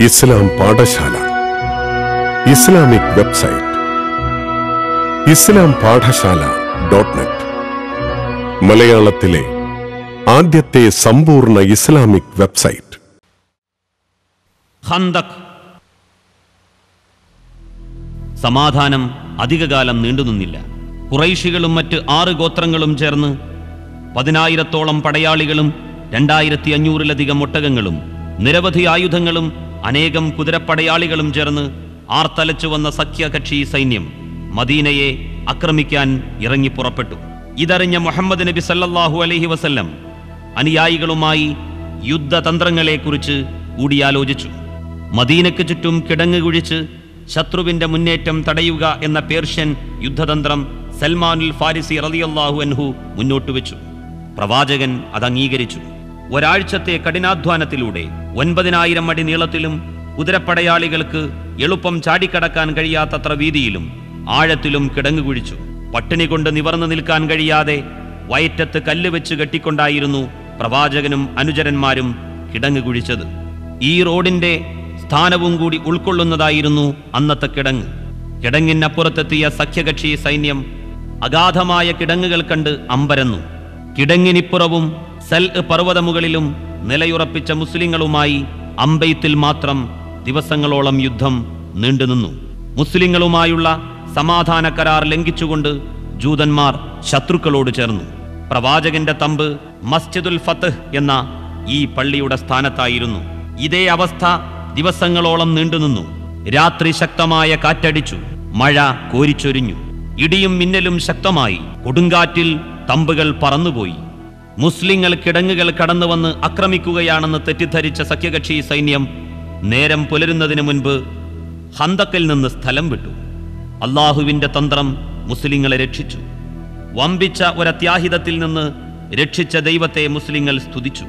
Islam Pathashala. Islamic website. Islam Pathashala dot net. മലയാളത്തിലെ ആദ്യത്തെ സമ്പൂർണ ഇസ്ലാമിക് വെബ്സൈറ്റ്. ഖന്തക് സമാധാനം അധികകാലം നീണ്ടുനിന്നില്ല കുറൈശികളും മറ്റ് ആറ് ഗോത്രങ്ങളും ചേർന്ന് പതിനായിരത്തോളം പടയാളികളും രണ്ടായിരത്തി അഞ്ഞൂറിലധികം ഒട്ടകങ്ങളും നിരവധി ആയുധങ്ങളും അനേകം കുതിരപ്പടയാളികളും ചേർന്ന് ആർത്തലച്ചു വന്ന സഖ്യകക്ഷി സൈന്യം മദീനയെ ആക്രമിക്കാൻ ഇറങ്ങി പുറപ്പെട്ടു. ഇതറിഞ്ഞ മുഹമ്മദ് നബി സല്ലാഹു അലഹി വസല്ലം അനുയായികളുമായി യുദ്ധതന്ത്രങ്ങളെക്കുറിച്ച് കൂടിയാലോചിച്ചു. മദീനയ്ക്ക് ചുറ്റും കിടങ്ങ് കുഴിച്ച് ശത്രുവിന്റെ മുന്നേറ്റം തടയുക എന്ന പേർഷ്യൻ യുദ്ധതന്ത്രം സൽമാനുൽ ഫാരിസി റളിയല്ലാഹു അൻഹു മുന്നോട്ട് വെച്ചു പ്രവാചകൻ അത് അംഗീകരിച്ചു ഒരാഴ്ചത്തെ കഠിനാധ്വാനത്തിലൂടെ ഒൻപതിനായിരം അടി നീളത്തിലും കുതിരപ്പടയാളികൾക്ക് എളുപ്പം ചാടിക്കടക്കാൻ കഴിയാത്തത്ര വീതിയിലും ആഴത്തിലും കിടങ്ങു കുഴിച്ചു. പട്ടിണി കൊണ്ട് നിവർന്നു നിൽക്കാൻ കഴിയാതെ വയറ്റത്ത് കല്ല് വെച്ച് കെട്ടിക്കൊണ്ടായിരുന്നു പ്രവാചകനും അനുചരന്മാരും കിടങ്ങ് കുഴിച്ചത്. ഈ റോഡിന്റെ സ്ഥാനവും കൂടി ഉൾക്കൊള്ളുന്നതായിരുന്നു അന്നത്തെ കിടങ്ങ്. കിടങ്ങിനപ്പുറത്തെത്തിയ സഖ്യകക്ഷി സൈന്യം അഗാധമായ കിടങ്ങുകൾ കണ്ട് അമ്പരന്നു. കിടങ്ങിനിപ്പുറവും സൽ പർവതമുകളിലും നിലയുറപ്പിച്ച മുസ്ലിങ്ങളുമായി അമ്പെയ്ത്തിൽ മാത്രം ദിവസങ്ങളോളം യുദ്ധം നീണ്ടുനിന്നു മുസ്ലിങ്ങളുമായുള്ള സമാധാന കരാർ ലംഘിച്ചുകൊണ്ട് ജൂതന്മാർ ശത്രുക്കളോട് ചേർന്നു. പ്രവാചകന്റെ തമ്പ് മസ്ജിദുൽ ഫത്ത് എന്ന ഈ പള്ളിയുടെ സ്ഥാനത്തായിരുന്നു. ഇതേ അവസ്ഥ ദിവസങ്ങളോളം നീണ്ടുനിന്നു രാത്രി ശക്തമായ കാറ്റടിച്ചു. മഴ കോരിച്ചൊരിഞ്ഞു. ഇടിയും മിന്നലും ശക്തമായി. കൊടുങ്കാറ്റിൽ തമ്പുകൾ പറന്നുപോയി. മുസ്ലിങ്ങൾ കിടങ്ങുകൾ കടന്നുവന്ന് ആക്രമിക്കുകയാണെന്ന് തെറ്റിദ്ധരിച്ച സഖ്യകക്ഷി സൈന്യം നേരം പുലരുന്നതിന് മുൻപ് ഹന്തക്കിൽ നിന്ന് സ്ഥലം വിട്ടു. അള്ളാഹുവിന്റെ തന്ത്രം മുസ്ലിങ്ങളെ രക്ഷിച്ചു. വമ്പിച്ച ഒരത്യാഹിതത്തിൽ നിന്ന് രക്ഷിച്ച ദൈവത്തെ മുസ്ലിങ്ങൾ സ്തുതിച്ചു.